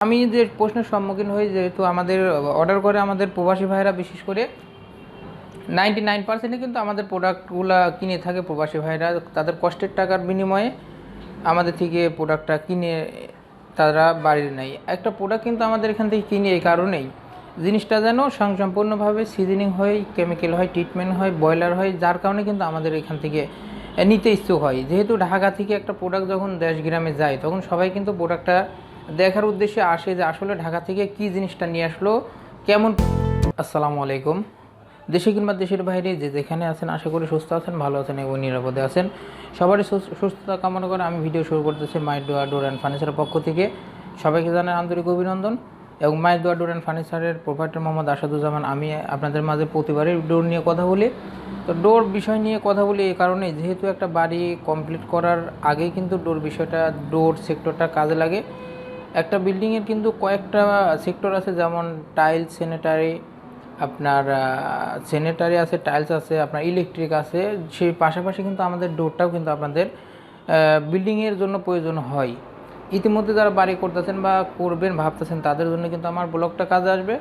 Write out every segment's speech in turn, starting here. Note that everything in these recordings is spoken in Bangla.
আমি যে প্রশ্নের সম্মুখীন হই যেহেতু আমাদের অর্ডার করে আমাদের প্রবাসী ভাইরা বিশেষ করে নাইনটি নাইন পার্সেন্টে কিন্তু আমাদের প্রোডাক্টগুলো কিনে থাকে প্রবাসী ভাইরা তাদের কষ্টের টাকার বিনিময়ে আমাদের থেকে প্রোডাক্টটা কিনে তারা বাড়ির নেয়। একটা প্রোডাক্ট কিন্তু আমাদের এখান থেকে কিনে এই কারণেই। জিনিসটা যেন সম্পূর্ণভাবে সিজনিং হয় কেমিক্যাল হয় ট্রিটমেন্ট হয় ব্রয়লার হয়, যার কারণে কিন্তু আমাদের এখান থেকে নিতে ইচ্ছুক হয়। যেহেতু ঢাকা থেকে একটা প্রোডাক্ট যখন দেশ গ্রামে যায়, তখন সবাই কিন্তু প্রোডাক্টটা দেখার উদ্দেশ্যে আসে যে আসলে ঢাকা থেকে কি জিনিসটা নিয়ে আসলো, কেমন আসসালামু আলাইকুম। দেশে কিংবা দেশের বাইরে যে যেখানে আছেন, আশা করি সুস্থ আছেন, ভালো আছেন এবং নিরাপদে আছেন। সবারই সুস- সুস্থতা কামনা করে আমি ভিডিও শুরু করতেছি মাই ডোয়া ডোর অ্যান্ড ফার্নিচারের পক্ষ থেকে। সবাইকে জানাই আন্তরিক অভিনন্দন এবং মাই দোয়া ডোর অ্যান্ড ফার্নিচারের প্রোভাইডার মোহাম্মদ আসাদুজ্জামান, আমি আপনাদের মাঝে প্রতিবারই ডোর নিয়ে কথা বলি। তো ডোর বিষয় নিয়ে কথা বলি এই কারণে, যেহেতু একটা বাড়ি কমপ্লিট করার আগেই কিন্তু ডোর বিষয়টা ডোর সেক্টরটা কাজে লাগে। একটা বিল্ডিংয়ের কিন্তু কয়েকটা সেক্টর আছে, যেমন টাইলস স্যানিটারি আপনার স্যানিটারি আছে টাইলস আছে, আপনার ইলেকট্রিক আছে, সেই পাশাপাশি কিন্তু আমাদের ডোরটাও কিন্তু আপনাদের বিল্ডিংয়ের জন্য প্রয়োজন হয়। ইতিমধ্যে যারা বাড়ি করতেছেন বা করবেন, ভাবতেছেন, তাদের জন্য কিন্তু আমার ব্লগটা কাজে আসবে।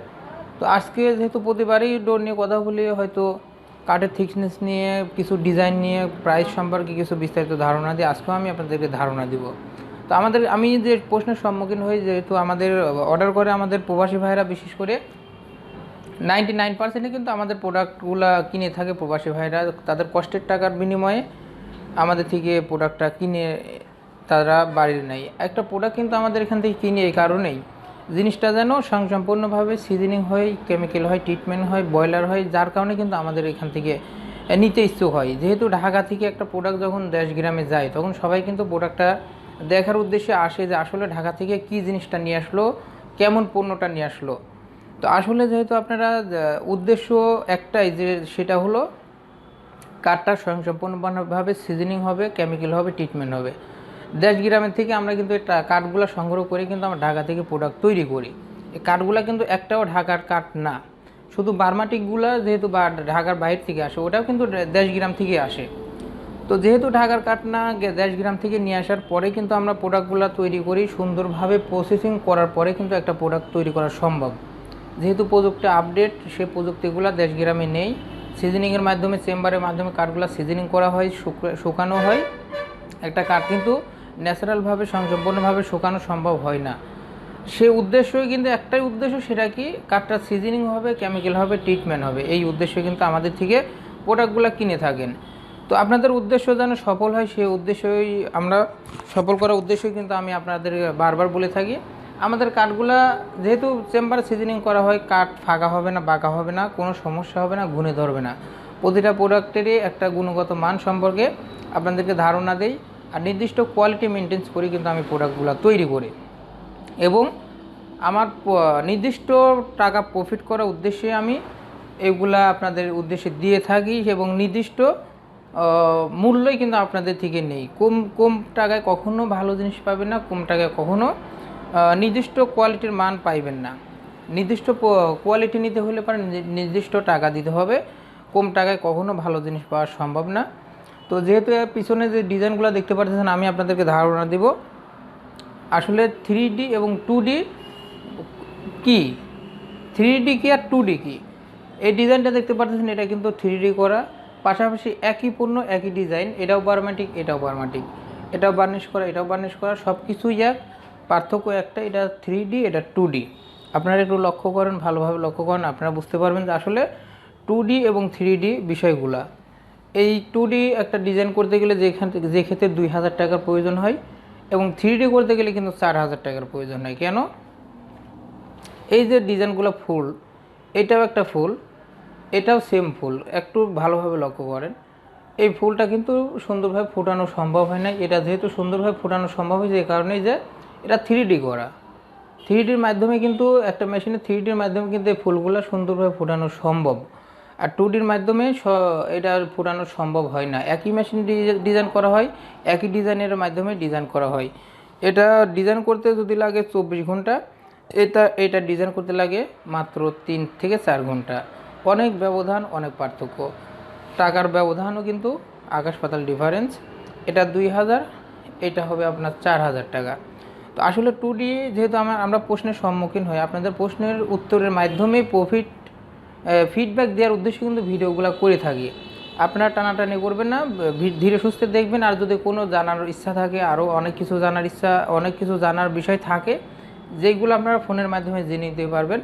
তো আজকে যেহেতু প্রতিবারই ডোর নিয়ে কথা বলি, হয়তো কাঠের থিকনেস নিয়ে, কিছু ডিজাইন নিয়ে প্রাইস সম্পর্কে কিছু বিস্তারিত ধারণা দিয়ে, আজকেও আমি আপনাদেরকে ধারণা দিব। তো আমাদের, আমি যে প্রশ্নের সম্মুখীন হই যেহেতু আমাদের অর্ডার করে আমাদের প্রবাসী ভাইরা বিশেষ করে নাইনটি নাইন পার্সেন্টে কিন্তু আমাদের প্রোডাক্টগুলো কিনে থাকে প্রবাসী ভাইরা তাদের কষ্টের টাকার বিনিময়ে আমাদের থেকে প্রোডাক্টটা কিনে তারা বাড়ির নেয়। একটা প্রোডাক্ট কিন্তু আমাদের এখান থেকে কিনে এই কারণেই। জিনিসটা যেন সম্পূর্ণভাবে সিজনিং হয় কেমিক্যাল হয় ট্রিটমেন্ট হয় ব্রয়লার হয়, যার কারণে কিন্তু আমাদের এখান থেকে নিতে ইচ্ছুক হয়। যেহেতু ঢাকা থেকে একটা প্রোডাক্ট যখন দেশ গ্রামে যায়, তখন সবাই কিন্তু প্রোডাক্টটা দেখার উদ্দেশ্যে আসে যে আসলে ঢাকা থেকে কি জিনিসটা নিয়ে আসলো, কেমন পণ্যটা নিয়ে আসলো। তো আসলে যেহেতু আপনারা উদ্দেশ্য একটাই যে সেটা হলো কাঠটা স্বয়ংসম্পূর্ণভাবে সিজনিং হবে কেমিক্যাল হবে ট্রিটমেন্ট হবে। দেশ গ্রামের থেকে আমরা কিন্তু এটা কাঠগুলো সংগ্রহ করে কিন্তু আমরা ঢাকা থেকে প্রোডাক্ট তৈরি করি। এই কাঠগুলো কিন্তু একটাও ঢাকার কাঠ না। শুধু বার্মাটিকগুলো যেহেতু বা ঢাকার বাইরে থেকে আসে, ওটাও কিন্তু দেশ গ্রাম থেকে আসে। তো যেহেতু ঢাকার কাঠ না গে- দেশ গ্রাম থেকে নিয়ে আসার পরে কিন্তু আমরা প্রোডাক্টগুলো তৈরি করি, সুন্দরভাবে প্রসেসিং করার পরে কিন্তু একটা প্রোডাক্ট তৈরি করা সম্ভব। যেহেতু প্রযুক্তি আপডেট সে প্রযুক্তিগুলো গ্রামে নেই। সিজনিংয়ের মাধ্যমে, চেম্বারের মাধ্যমে কাঠগুলো সিজনিং করা হয়, শুক- শুকানো হয়। একটা কাঠ কিন্তু ন্যাচারালভাবে সম্পূর্ণভাবে শুকানো সম্ভব হয় না। সে উদ্দেশ্যই কিন্তু, একটাই উদ্দেশ্য সেটা কি? কাঠটা সিজনিং হবে কেমিক্যাল হবে ট্রিটমেন্ট হবে। এই উদ্দেশ্যে কিন্তু আমাদের থেকে প্রোডাক্টগুলো কিনে থাকেন। তো আপনাদের উদ্দেশ্য যেন সফল হয় সেই উদ্দেশ্যই আমরা, সফল করার উদ্দেশ্যই কিন্তু আমি আপনাদের বারবার বলে থাকি। আমাদের কাঠগুলা, যেহেতু চেম্বার সিজনিং করা হয়, কাঠ ফাঁকা হবে না, বাঁকা হবে না, কোনো সমস্যা হবে না, গুনে ধরবে না। প্রতিটা প্রোডাক্টেরই একটা গুণগত মান সম্পর্কে আপনাদেরকে ধারণা দেই, আর নির্দিষ্ট কোয়ালিটি মেনটেন্স করে কিন্তু আমি প্রোডাক্টগুলো তৈরি করি। এবং আমার নির্দিষ্ট টাকা প্রফিট করার উদ্দেশ্যে আমি এগুলা আপনাদের উদ্দেশ্যে দিয়ে থাকি এবং নির্দিষ্ট মূল্যই কিন্তু আপনাদের থেকে নেই। কম কম টাকায় কখনো ভালো জিনিস পাবেন না, কম টাকায় কখনো নির্দিষ্ট কোয়ালিটির মান পাইবেন না। নির্দিষ্ট কোয়ালিটি নিতে হলে পরে নির্দিষ্ট টাকা দিতে হবে। কম টাকায় কখনো ভালো জিনিস পাওয়া সম্ভব না। তো যেহেতু পিছনে যে ডিজাইনগুলো দেখতে পাচ্ছেন আমি আপনাদেরকে ধারণা দেব। আসলে থ্রি ডি এবং টু ডি কি? থ্রি ডি কি আর টু ডি কি? এই ডিজাইনটা দেখতে পাচ্ছেন এটা কিন্তু থ্রি ডি করা। পাশাপাশি একই পণ্য, একই ডিজাইন এটাও বার্মাটিক এটাও বার্মাটিক এটাও বার্নিশ করা, এটাও বার্নিশ করা সব কিছুই এক। পার্থক্য একটা, এটা থ্রি ডি এটা টু ডি আপনারা একটু লক্ষ্য করেন, ভালোভাবে লক্ষ্য করেন, আপনারা বুঝতে পারবেন যে আসলে টু ডি এবং থ্রি ডি বিষয়গুলা। এই টু ডি একটা ডিজাইন করতে গেলে যেখান যে ক্ষেত্রে দুই হাজার টাকার প্রয়োজন হয়, এবং থ্রি ডি করতে গেলে কিন্তু চার হাজার টাকার প্রয়োজন হয়। কেন? এই যে ডিজাইনগুলো ফুল, এটাও একটা ফুল। এটাও সেম ফুল। একটু ভালোভাবে লক্ষ্য করেন। এই ফুলটা কিন্তু সুন্দরভাবে ফোটানো সম্ভব হয় না এটা যেহেতু সুন্দরভাবে ফোটানো সম্ভব হয়েছে এই কারণেই যে এটা থ্রি ডি করা। থ্রি ডির মাধ্যমে কিন্তু, একটা মেশিনে থ্রি ডির মাধ্যমে কিন্তু এই ফুলগুলো সুন্দরভাবে ফোটানো সম্ভব। আর টু ডির মাধ্যমে এটা ফোটানো সম্ভব হয় না। একই মেশিন ডিজাইন করা হয়, একই ডিজাইনের মাধ্যমে ডিজাইন করা হয়। এটা ডিজাইন করতে যদি লাগে চব্বিশ ঘণ্টা, এটা এটা ডিজাইন করতে লাগে মাত্র তিন থেকে চার ঘণ্টা। অনেক ব্যবধান, অনেক পার্থক্য। টাকার ব্যবধানও কিন্তু আকাশ পাতাল ডিফারেন্স এটা দুই হাজার, এটা হবে আপনার চার হাজার টাকা। তো আসলে টু ডি যেহেতু আমার, আমরা প্রশ্নের সম্মুখীন হই, আপনাদের প্রশ্নের উত্তরের মাধ্যমে প্রফিট ফিডব্যাক দেওয়ার উদ্দেশ্যে কিন্তু ভিডিওগুলো করে থাকি। আপনারা টানাটানি করবেন না ধীরে সুস্থে দেখবেন, আর যদি কোনো জানার ইচ্ছা থাকে, আরও অনেক কিছু জানার ইচ্ছা, অনেক কিছু জানার বিষয় থাকে যেগুলো আপনারা ফোনের মাধ্যমে জেনে নিতে পারবেন।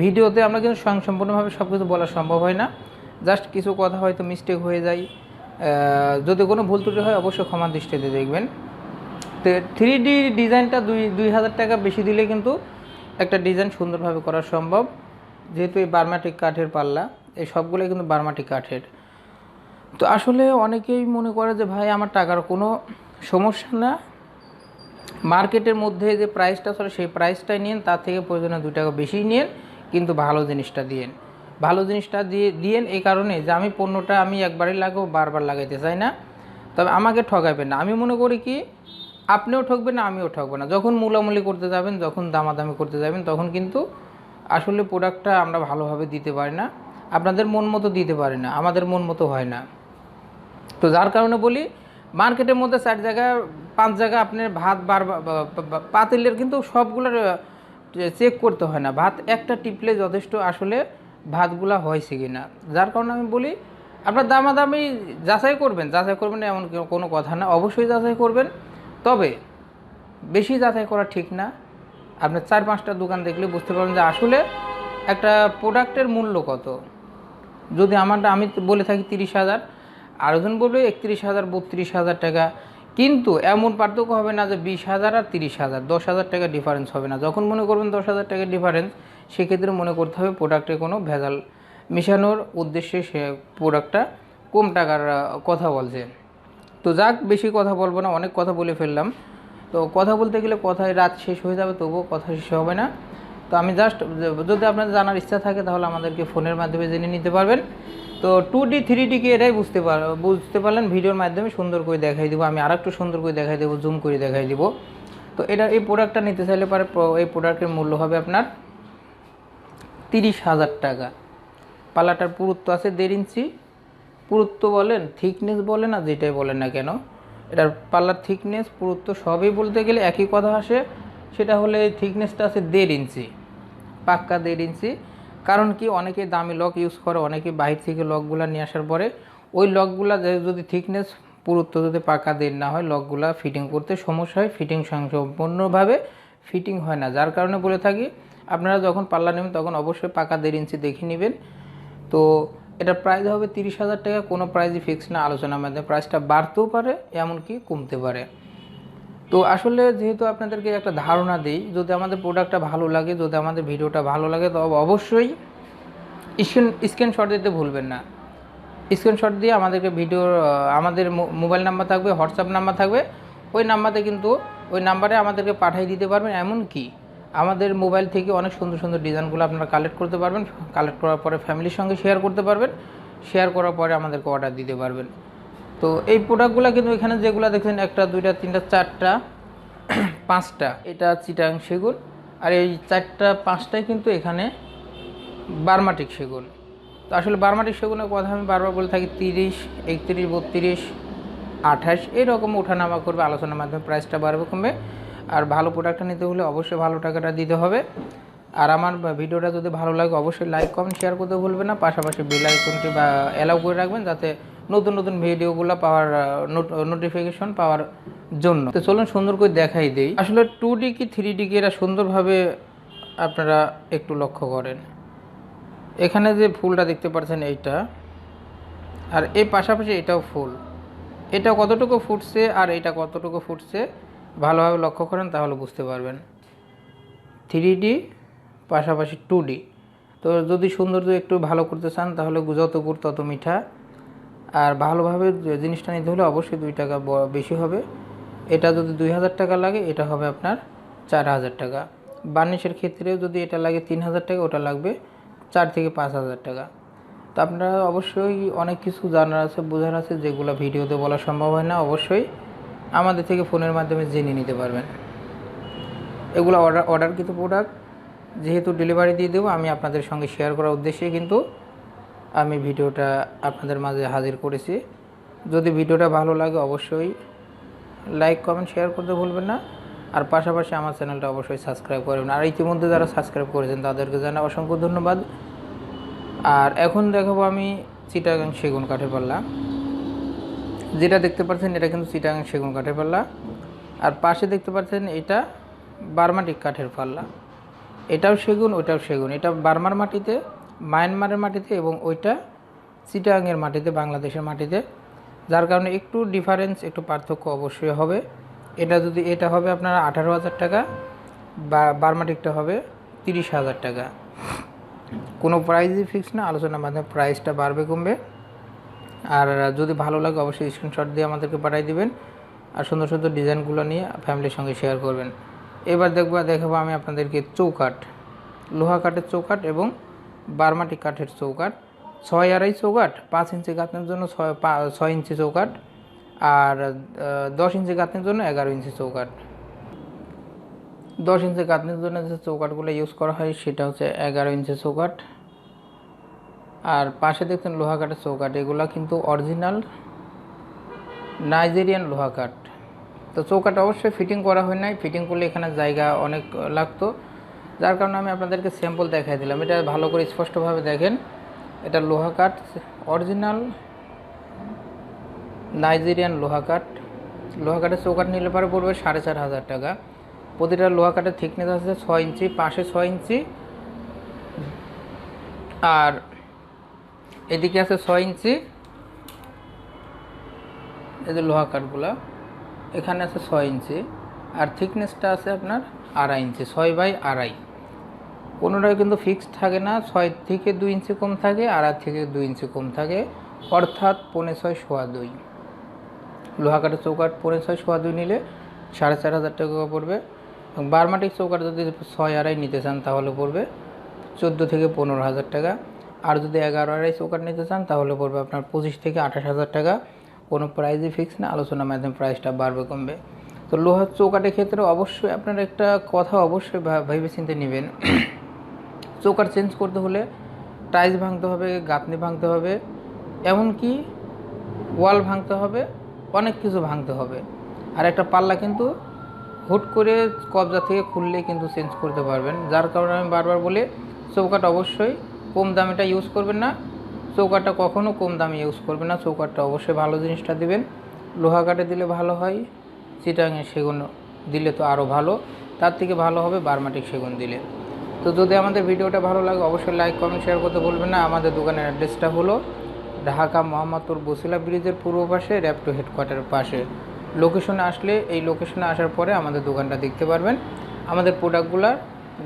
ভিডিওতে আমরা কিন্তু স্বয়ংসম্পূর্ণভাবে সব কিছু বলা সম্ভব হয় না। জাস্ট কিছু কথা হয়তো মিস্টেক হয়ে যায়। যদি কোনো ভুল ত্রুটি হয় অবশ্যই ক্ষমা দৃষ্টিতে দেখবেন। তো থ্রি ডি ডিজাইনটা দুই দুই হাজার টাকা বেশি দিলে কিন্তু একটা ডিজাইন সুন্দরভাবে করা সম্ভব। যেহেতু এই বার্মাটিক কাঠের পাল্লা, এই সবগুলোই কিন্তু বার্মাটিক কাঠের। তো আসলে অনেকেই মনে করে যে, ভাই, আমার টাকার কোনো সমস্যা না। মার্কেটের মধ্যে যে প্রাইসটা চলে, সেই প্রাইসটাই নিন, তার থেকে প্রয়োজনে দুই টাকা বেশি নিন, কিন্তু ভালো জিনিসটা দিয়েন। ভালো জিনিসটা দিয়ে, দিয়েন এই কারণে যে আমি পণ্যটা আমি একবারই লাগাবো, বারবার লাগাইতে চাই না। তবে আমাকে ঠকাবেন না। আমি মনে করি কি, আপনিও ঠকবেন না, আমিও ঠকবো না। যখন মূলামূলি করতে যাবেন, যখন দামাদামি করতে যাবেন, তখন কিন্তু আসলে প্রোডাক্টটা আমরা ভালোভাবে দিতে পারি না। আপনাদের মন মতো দিতে পারি না, আমাদের মন মতো হয় না। তো যার কারণে বলি মার্কেটের মধ্যে চার জায়গায় পাঁচ জায়গা আপনার ভাত, বার পাতিলের কিন্তু সবগুলোর চেক করতে হয় না। ভাত একটা টিপলে যথেষ্ট আসলে ভাতগুলা হয়েছে কি না যার কারণে আমি বলি, আপনার দামাদামি যাচাই করবেন। যাচাই করবেন এমন কোনো কথা না। অবশ্যই যাচাই করবেন। তবে বেশি যাচাই করা ঠিক না। আপনার চার, পাঁচটা দোকান দেখলে বুঝতে পারবেন যে আসলে একটা প্রোডাক্টের মূল্য কত। যদি আমারটা আমি বলে থাকি তিরিশ হাজার। আরেকজন বলবে একত্রিশ হাজার, বত্রিশ হাজার টাকা। কিন্তু এমন পার্থক্য হবে না যে বিশ হাজার আর তিরিশ হাজার, দশ হাজার টাকা ডিফারেন্স হবে না। যখন মনে করবেন দশ হাজার টাকা ডিফারেন্স সেক্ষেত্রে মনে করতে হবে প্রোডাক্টে কোনো ভেজাল মেশানোর উদ্দেশ্যে সে প্রোডাক্টটা কম টাকার কথা বলছে। তো যাক, বেশি কথা বলব না, অনেক কথা বলে ফেললাম। তো কথা বলতে গেলে কথায় রাত শেষ হয়ে যাবে, তবুও কথা শেষ হবে না। তো আমি জাস্ট যদি আপনাদের জানার ইচ্ছা থাকে, তাহলে আমাদেরকে ফোনের মাধ্যমে জেনে নিতে পারবেন। তো টু ডি থ্রি ডিকে এটাই বুঝতে পার বুঝতে পারলেন। ভিডিওর মাধ্যমে সুন্দর করে দেখাই দেবো। আমি আর একটু সুন্দর করে দেখাই দেবো জুম করে দেখাই দেবো। তো এটা, এই প্রোডাক্টটা নিতে চাইলে পারে এই প্রোডাক্টের মূল্য হবে আপনার তিরিশ হাজার টাকা। পাল্লাটার পুরুত্ব আছে দেড় ইঞ্চি। পুরুত্ব বলেন থিকনেস বলেন আর যেটাই বলেন না কেন। এটার পাল্লার থিকনেস পুরুত্ব সবই বলতে গেলে একই কথা আসে। সেটা হলে থিকনেসটা আছে দেড় ইঞ্চি। পাক্কা দেড় ইঞ্চি। কারণ কি অনেকে দামি লক ইউজ করে অনেকে বাইরে থেকে লকগুলো নিয়ে আসার পরে ওই লকগুলা যদি থিকনেস পুরুত্ব যদি পাকা দেড় না হয় লকগুলা ফিটিং করতে সমস্যা হয় ফিটিং সম্পূর্ণভাবে ফিটিং হয় না। যার কারণে বলে থাকি, আপনারা যখন পাল্লা নেবেন, তখন অবশ্যই পাকা দেড় ইঞ্চি দেখে নেবেন। তো এটা প্রাইস হবে তিরিশ হাজার টাকা, কোনো প্রাইসই ফিক্স না, আলোচনার মাধ্যমে প্রাইসটা বাড়তেও পারে, এমনকি কমতে পারে। তো আসলে যেহেতু আপনাদেরকে একটা ধারণা দিই, যদি আমাদের প্রোডাক্টটা ভালো লাগে, যদি আমাদের ভিডিওটা ভালো লাগে, তো অবশ্যই স্ক্রিন স্ক্রিনশট দিতে ভুলবেন না। স্ক্রিনশট দিয়ে আমাদেরকে ভিডিও আমাদের মোবাইল নাম্বার থাকবে হোয়াটসঅ্যাপ নাম্বার থাকবে। ওই নাম্বারে কিন্তু, ওই নাম্বারে আমাদেরকে পাঠিয়ে দিতে পারবেন। এমন কি আমাদের মোবাইল থেকে অনেক সুন্দর সুন্দর ডিজাইনগুলো আপনারা কালেক্ট করতে পারবেন। কালেক্ট করার পরে ফ্যামিলির সঙ্গে শেয়ার করতে পারবেন। শেয়ার করার পরে আমাদেরকে অর্ডার দিতে পারবেন। তো এই প্রোডাক্টগুলো কিন্তু এখানে যেগুলো দেখছেন একটা, দুইটা, তিনটা, চারটা, পাঁচটা। এটা চিটাং সেগুন। আর এই চারটা, পাঁচটাই কিন্তু এখানে বার্মাটিক সেগুন। তো আসলে বার্মাটিক সেগুনের কথা আমি বারবার বলে থাকি, তিরিশ, একত্রিশ, বত্রিশ, আঠাশ, এরকম ওঠানামা করবে, আলোচনার মাধ্যমে প্রাইসটা বাড়বে, কমবে। আর ভালো প্রোডাক্টটা নিতে হলে অবশ্যই ভালো টাকাটা দিতে হবে। আর আমার ভিডিওটা যদি ভালো লাগে, অবশ্যই লাইক কমেন্ট শেয়ার করতে ভুলবে না। পাশাপাশি বেল আইকনটি বা অ্যালাউ করে রাখবেন, যাতে নতুন নতুন ভিডিওগুলো পাওয়ার নোটিফিকেশন পাওয়ার জন্য। তো চলুন সুন্দর করে দেখাই দেই। আসলে টু ডি কি থ্রি ডি কি এরা সুন্দরভাবে আপনারা একটু লক্ষ্য করেন। এখানে যে ফুলটা দেখতে পাচ্ছেন এইটা, আর এই পাশাপাশি এটাও ফুল। এটা কতটুকু ফুটছে আর এটা কতটুকু ফুটছে ভালোভাবে লক্ষ্য করেন তাহলে বুঝতে পারবেন। থ্রি ডি পাশাপাশি টু ডি তো যদি সৌন্দর্য একটু ভালো করতে চান তাহলে যত গুড় তত মিঠা। আর ভালোভাবে জিনিসটা নিতে হলে অবশ্যই দুই টাকা বেশি হবে। এটা যদি দুই হাজার টাকা লাগে, এটা হবে আপনার চার হাজার টাকা। বার্নিশের ক্ষেত্রেও যদি এটা লাগে তিন হাজার টাকা, ওটা লাগবে চার থেকে পাঁচ হাজার টাকা। তো আপনারা অবশ্যই অনেক কিছু জানার আছে, বোঝার আছে, যেগুলো ভিডিওতে বলা সম্ভব হয় না, অবশ্যই আমাদের থেকে ফোনের মাধ্যমে জেনে নিতে পারবেন। এগুলো অর্ডার অর্ডার কিন্তু প্রোডাক্ট যেহেতু ডেলিভারি দিয়ে দেবো, আমি আপনাদের সঙ্গে শেয়ার করার উদ্দেশ্যে কিন্তু আমি ভিডিওটা আপনাদের মাঝে হাজির করেছি। যদি ভিডিওটা ভালো লাগে অবশ্যই লাইক, কমেন্ট, শেয়ার করতে ভুলবেন না। আর পাশাপাশি আমার চ্যানেলটা অবশ্যই সাবস্ক্রাইব করবেন। আর ইতিমধ্যে যারা সাবস্ক্রাইব করেছেন, তাদেরকে জানা অসংখ্য ধন্যবাদ। আর এখন দেখাবো আমি চিটাগাং সেগুন কাঠের পাল্লা। যেটা দেখতে পাচ্ছেন, এটা কিন্তু চিটাগাং সেগুন কাঠের পাল্লা। আর পাশে দেখতে পাচ্ছেন, এটা বার্মাটিক কাঠের পাল্লা। এটাও সেগুন, ওটাও সেগুন। এটা বার্মার মাটিতে মায়ানমারের মাটিতে এবং ওইটা চিটাগাংয়ের মাটিতে, বাংলাদেশের মাটিতে। যার কারণে একটু ডিফারেন্স একটু পার্থক্য অবশ্যই হবে। এটা যদি এটা হবে আপনার আঠারো হাজার টাকা বা বার্মাটিকটা হবে তিরিশ হাজার টাকা। কোনো প্রাইসই ফিক্স না, আলোচনার মাধ্যমে প্রাইসটা বাড়বে, কমবে। আর যদি ভালো লাগে অবশ্যই স্ক্রিনশট দিয়ে আমাদেরকে পাঠিয়ে দিবেন আর সুন্দর সুন্দর ডিজাইনগুলো নিয়ে ফ্যামিলির সঙ্গে শেয়ার করবেন। এবার দেখব, দেখাবো আমি আপনাদেরকে চৌকাঠ লোহা কাঠের চৌকাঠ এবং বারমাটি কাঠের চৌকাঠ, ছয় আড়াই চৌকাঠ, পাঁচ ইঞ্চি গাঁথনের জন্য ছয় ছয় ইঞ্চি চৌকাঠ আর দশ ইঞ্চি গাঁথনের জন্য এগারো ইঞ্চি চৌকাঠ। দশ ইঞ্চি গাঁথনির জন্য যে চৌকাঠগুলো ইউজ করা হয় সেটা হচ্ছে এগারো ইঞ্চি চৌকাঠ। আর পাশে দেখছেন লোহা কাঠের চৌকাঠ, এগুলো কিন্তু অরিজিনাল নাইজেরিয়ান লোহা কাঠ। তো চৌকাঠ অবশ্যই ফিটিং করা হয় নাই ফিটিং করলে এখানে জায়গা অনেক লাগতো। যার কারণে আমি আপনাদেরকে স্যাম্পল দেখাই দিলাম। এটা ভালো করে স্পষ্টভাবে দেখেন। এটা লোহা কাঠ অরিজিনাল নাইজেরিয়ান লোহা কাঠ। লোহা কাঠের চৌকাঠ নিলে পরে পড়বে সাড়ে চার হাজার টাকা। প্রতিটা লোহা কাঠের থিকনেস আছে ছয় ইঞ্চি, পাশে ছয় ইঞ্চি। আর এদিকে আছে ছয় ইঞ্চি। এই যে লোহা কাঠগুলা, এখানে আছে ছয় ইঞ্চি। আর থিকনেসটা আছে আপনার আড়াই ইঞ্চি, ছয় বাই আড়াই। কোনোটাই কিন্তু ফিক্সড থাকে না, ছয় থেকে দুই ইঞ্চি কম থাকে আড়াই থেকে দুই ইঞ্চি কম থাকে। অর্থাৎ পৌনে ছয় সোয়া দুই। লোহা কাঠের চৌকাঠ পৌনে ছয় সোয়া দুই নিলে সাড়ে চার হাজার টাকা পড়বে। এবং বারমাটিক চৌকাঠ যদি ছয় আড়াই নিতে চান, তাহলে পড়বে চোদ্দ থেকে পনেরো হাজার টাকা। আর যদি এগারো আড়াই চৌকাঠ নিতে চান, তাহলে পড়বে আপনার পঁচিশ থেকে আঠাশ হাজার টাকা। কোনো প্রাইজই ফিক্স না আলোচনার মাধ্যমে প্রাইসটা বাড়বে, কমবে। তো লোহার চৌকাঠের ক্ষেত্রে অবশ্যই আপনার একটা কথা অবশ্যই ভেবে চিন্তে নেবেন। চৌকাঠ চেঞ্জ করতে হলে টাইলস ভাঙতে হবে, গাঁথনি ভাঙতে হবে, এমনকি ওয়াল ভাঙতে হবে, অনেক কিছু ভাঙতে হবে। আর একটা পাল্লা কিন্তু হুট করে কবজা থেকে খুললে কিন্তু চেঞ্জ করতে পারবেন। যার কারণে আমি বারবার বলি চৌকাঠ অবশ্যই কম দামিটা ইউজ করবেন না। চৌকাঠটা কখনও কম দামে ইউজ করবেন না। চৌকাঠটা অবশ্যই ভালো জিনিসটা দিবেন। লোহা কাঠে দিলে ভালো হয় চিটাঙে সেগুন দিলে তো আরও ভালো। তার থেকে ভালো হবে বারমাটিক সেগুন দিলে। তো যদি আমাদের ভিডিওটা ভালো লাগে, অবশ্যই লাইক কমেন্ট শেয়ার করতে ভুলবেন না। আমাদের দোকানের অ্যাড্রেসটা হলো ঢাকা মোহাম্মদপুর বসিলা ব্রিজের পূর্ব পাশে র্যাপটো হেডকোয়ার্টারের পাশে। লোকেশনে আসলে, এই লোকেশনে আসার পরে আমাদের দোকানটা দেখতে পারবেন। আমাদের প্রোডাক্টগুলোর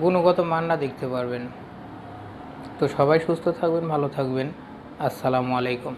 গুণগত মানটা দেখতে পারবেন। তো সবাই সুস্থ থাকবেন, ভালো থাকবেন। আসসালামু আলাইকুম।